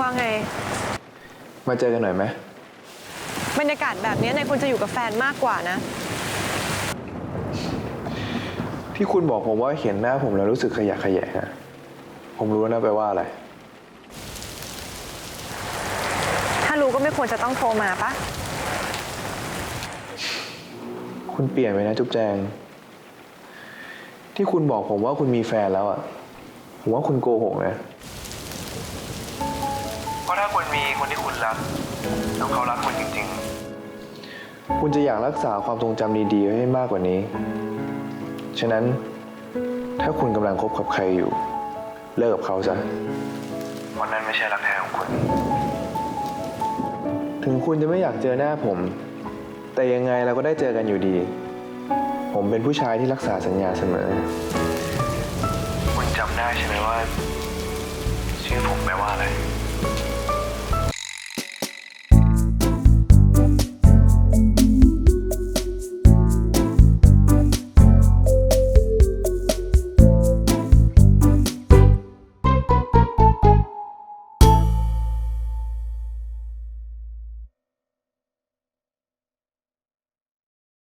ว่าไง มาเจอกันหน่อยไหมบรรยากาศแบบนี้นายควรจะอยู่กับแฟนมากกว่านะ ที่คุณบอกผมว่าเห็นหน้าผมแล้วรู้สึกขยะแขยะนะผมรู้นะแปลว่าอะไร ถ้ารู้ก็ไม่ควรจะต้องโทรมาปะคุณเปลี่ยนไปนะจุ๊บแจง ที่คุณบอกผมว่าคุณมีแฟนแล้วอะ ผมว่าคุณโกหกนะเพ ราะถ้าคุณมีคนที่คุณรักแล้วเขารักคุณจริง ๆ คุณจะอยากรักษาความทรงจำดีๆไว้ให้มากกว่านี้ ฉะนั้นถ้าคุณกำลังคบกับใครอยู่ เลิกกับเขาซะวันนั้นไม่ใช่รักแท้ของคุณ ถึงคุณจะไม่อยากเจอหน้าผม แต่ยังไงเราก็ได้เจอกันอยู่ดี ผมเป็นผู้ชายที่รักษาสัญญาเสมอ คุณจำได้ใช่ไหมว่า